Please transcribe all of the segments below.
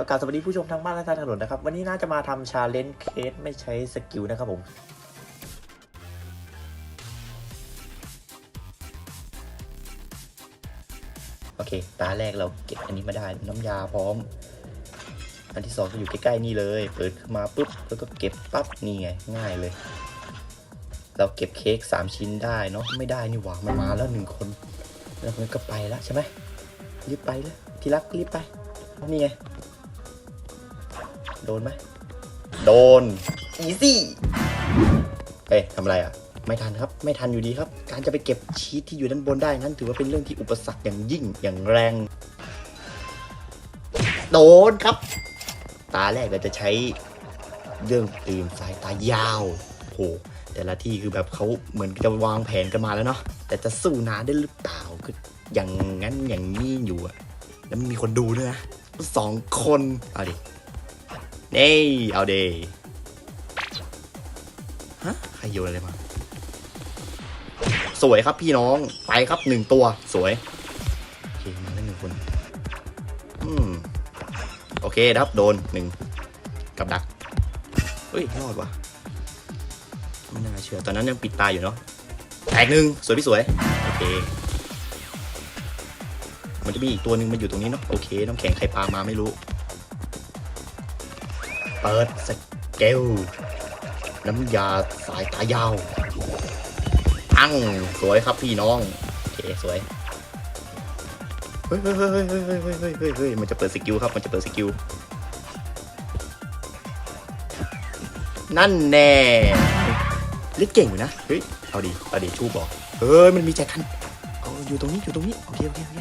ก็กราบสวัสดีผู้ชมทางบ้านและทางถนนนะครับ วันนี้น่าจะมาทำชาเลนจ์เคสไม่ใช้สกิลนะครับผมโอเค ตาแรกเราเก็บอันนี้มาได้น้ำยาพร้อม อันที่สองก็อยู่ใกล้ๆนี่เลย เปิดขึ้นมาปุ๊บแล้วก็เก็บปั๊บนี่ไงง่ายเลย เราเก็บเค้กสามชิ้นได้เนาะไม่ได้นี่หว่ามันมาแล้วหนึ่งคนแล้วมันก็ไปแล้วใช่ไหมรีบไปเลยทีรักรีบไปนี่ไง ดนไหมโดนอีซี่เอ้ยทำอะไรอะ ไม่ทันครับ ไม่ทันอยู่ดีครับ การจะไปเก็บชีทที่อยู่ด้านบนได้นั้น ถือว่าเป็นเรื่องที่อุปสรรคอย่างยิ่งอย่างแรง โดนครับ ตาแรกเราจะใช้เรื่องตื่นสายตายาวโหแต่ละที่คือแบบเขาเหมือนจะวางแผนกันมาแล้วเนาะแต่จะสู้นานได้หรือเปล่าคืออย่างงั้นอย่างนี้อยู่อะแล้วมันมีคนดูด้วยนะสองคนเอาดิ นี่เอาเดย์ฮะใครโยนอะไรมาสวยครับพี่น้องไปครับหนึ่งตัวสวยโอเคมาแล้หนึ่งคนอืมโอเคครับโดนหนึ่งกับดักเฮ้ยรอดว่ะไม่น่าเชื่อตอนนั้นยังปิดตาอยู่เนาะแตกหนึ่งสวยพี่สวยโอเคมันจะมีอีกตัวหนึ่งมันอยู่ตรงนี้เนาะโอเคน้ำแข็งใครปามาไม่รู้ เปิดสเกลน้ำยาสายตายาวปังสวยครับพี่น้องโอเคสวยเฮ้ยเฮ้ยเฮ้ยเฮ้ยเฮ้ยเฮ้ยเฮ้ยมันจะเปิดสกิลครับมันจะเปิดสกิลนั่นแน่เล่นเก่งอยู่นะเฮ้ยเอาดีเอาดีชูบอกเฮ้ยมันมีแจ็คคันเอาอยู่ตรงนี้อยู่ตรงนี้โอเคโอเคโอเค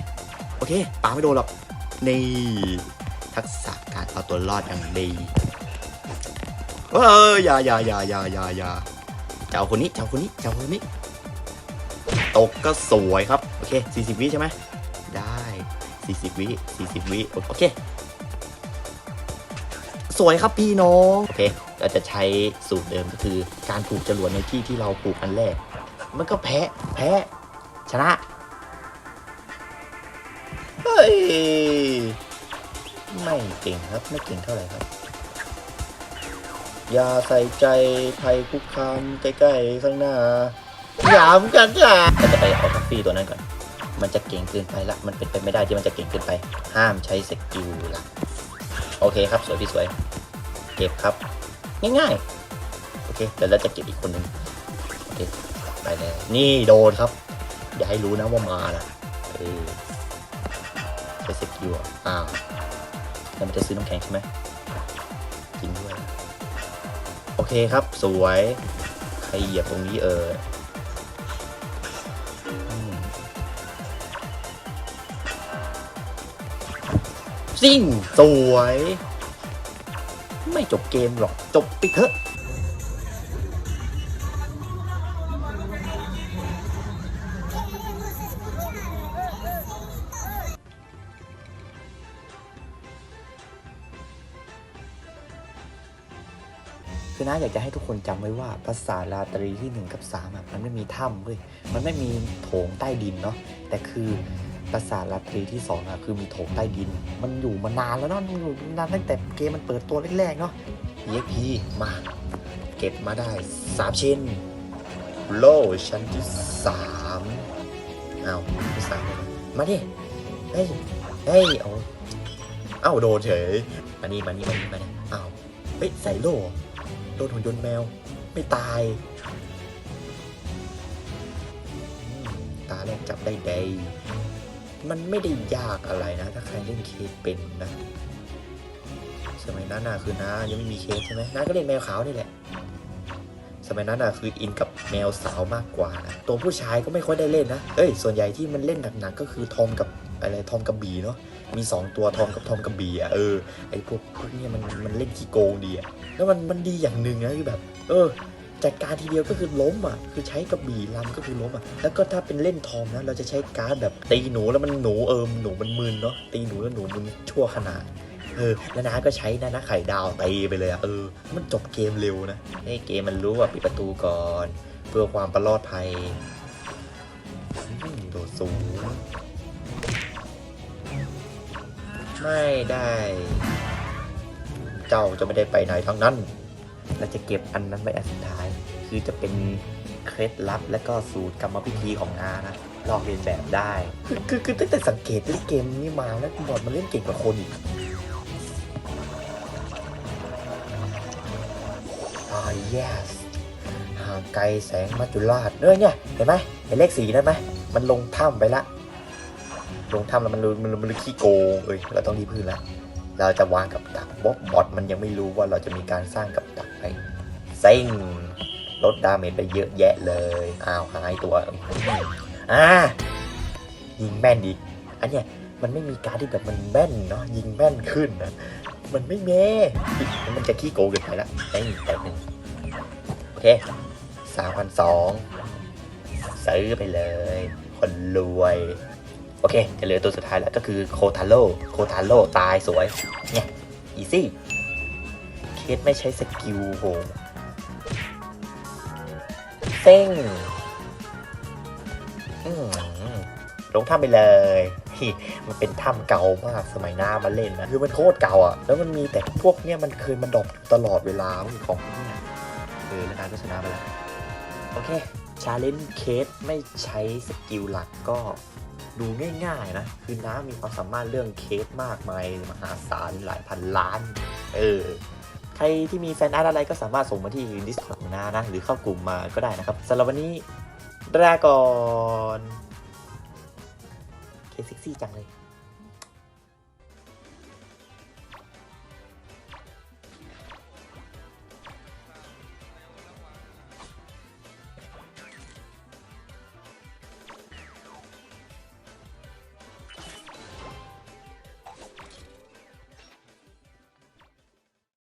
โอเคป่าไม่โดนหรอกในทักษะการเอาตัวรอดอย่างดี เอ้ยอย่าอย่าอย่าอย่าอย่าอย่าจะเอาคนนี้จะเอาคนนี้จะเอาคนนี้ ตกก็สวยครับ โอเค 40 วิใช่ไหม ได้ 40 วิ 40 วิ โอเค สวยครับพี่น้อง โอเค เราจะใช้สูตรเดิมก็คือ การปลูกจรวดในที่ที่เราปลูกอันแรก มันก็แพ้แพ้ชนะ เฮ้ย ไม่เก่งครับ ไม่เก่งเท่าไหร่ครับ อย่าใส่ใจภัยคุกคามใกล้ๆข้างหน้าหยามกันจ้ะเราจะไปเอาทัฟฟี่ตัวนั้นก่อน มันจะเก่งเกินไปละ มันเป็นไปไม่ได้ที่มันจะเก่งเกินไป ห้ามใช้สกิลลักโอเคครับสวยพี่สวย เก็บครับ ง่ายๆ โอเคเดี๋ยวเราจะเก็บอีกคนหนึ่งโอเคไปเลยนี่โดนครับ อย่าให้รู้นะว่ามานะเออใช้สกิลอะอ้าวแล้วมันจะซื้อน้ำแข็งใช่ไหม เคครับ สวย ใครเหยียบตรงนี้เออสิ่งสวย ไม่จบเกมหรอก จบไปเถอะ คือน้าอยากจะให้ทุกคนจำไว้ว่าภาษาราตรีที่ 1 กับ3อะมันไม่มีถ้ำเว้ยมันไม่มีโถงใต้ดินเนาะแต่คือภาษาราตรีที่2อะคือมีโถงใต้ดิน มันอยู่มานานแล้วเนาะมันอยู่นานตั้งแต่เกมมันเปิดตัวแรกๆเนาะ EXP มา เก็บมาได้3ชิ้นโลชั้นที่3เอาที่สามมาดิเฮ้ยเฮ้ยเอาเอาโดนเฉยมานี่มานี่มานี่มานี่เอาเฮ้ยใส่โล โดนหุ่นยนต์แมว ไม่ตาย ตาแรกจับได้เดยมันไม่ได้ยากอะไรนะ ถ้าใครเล่นเคสเป็นนะ สมัยนั้นน่ะคือน้ายังไม่มีเคสใช่ไหมน้าก็เล่นแมวขาวนี่แหละ สมัยนั้นน่ะคืออินกับแมวสาวมากกว่านะตัวผู้ชายก็ไม่ค่อยได้เล่นนะ เอ้ย ส่วนใหญ่ที่มันเล่นหนักๆก็คือทอมกับอะไรทอมกับบีเนาะ มีสองตัวทอมกับทอมกับบีอะเออไอพวกพวกเนี้ยมันมันเล่นขี้โกงดีอะแล้วมันมันดีอย่างหนึ่งนะคือแบบ เออจัดการทีเดียวก็คือล้มอะ คือใช้กระบี่ลำก็คือล้มอะ แล้วก็ถ้าเป็นเล่นทอมนะเราจะใช้การ์ดแบบตีหนูแล้วมันหนูเออหนูมันมึนเนาะตีหนูแล้วหนูมึนชั่วขนาดเออแล้วน้าก็ใช้นะนะไข่ดาวตีไปเลยอะเออ มันจบเกมเร็วนะให้เกมมันรู้ว่าปิดประตูก่อน เพื่อความปลอดภัยโดดสูง ไม่ได้ เจ้าจะไม่ได้ไปไหนทั้งนั้นเราจะเก็บอันนั้นไว้อันสุดท้าย คือจะเป็นเคล็ดลับและก็สูตรกรรมวิธีของนานะลองเรียนแบบได้ คือคือคือตั้งแต่สังเกตเล่นเกมนี้มาแล้วบอดมันเล่นเก่งกว่าคนอีกอ่า yes ห่างไกลแสงมัจจุราชเออเนี่ย เห็นไหมเห็นเลขสีนั่นไหมมันลงถ้ำไปละ ลงถ้ำแล้วมันมันมันขี้โกงเอ้ยเราต้องรีบพื้นแล้วเราจะวางกับดักบอบบอทมันยังไม่รู้ว่าเราจะมีการสร้างกับดักไปเซ็งลดดาเมจไปเยอะแยะเลยอ้าวหายตัวอ่ายิงแม่นอีกอันเนี้ยมันไม่มีการที่แบบมันแม่นเนาะยิงแม่นขึ้นนะมันไม่เมมันจะขี้โกงเกินไปละเซ็งแต่หนึ่งโอเคสามพันสองซื้อไปเลย คนรวย โอเค จะเหลือตัวสุดท้ายแล้วก็คือโคทาโร่โคทาโร่ตายสวย เนี่ย อีซี่ เคสไม่ใช้สกิลโหเซ็งลงถ้ำไปเลยมันเป็นถ้ำเก่ามากสมัยหน้ามาเล่นนะ คือมันโคตรเก่าอะ แล้วมันมีแต่พวกเนี้ยมันเคยมันดรอปตลอดเวลาของพวกเนี้ยเออแล้วนายก็ชนะไปแล้ว โอเค ชาเลนจ์เคสไม่ใช้สกิลหลักก็ ดูง่าย ๆ นะ คือน้ามีความสามารถเรื่องเคสมากมายมหาศาลหลายพันล้าน เออ ใครที่มีแฟนอาร์ตอะไรก็สามารถส่งมาที่ Discord ของน้านะ หรือเข้ากลุ่มมาก็ได้นะครับสำหรับวันนี้ลาก่อน เคสเซ็กซี่จังเลย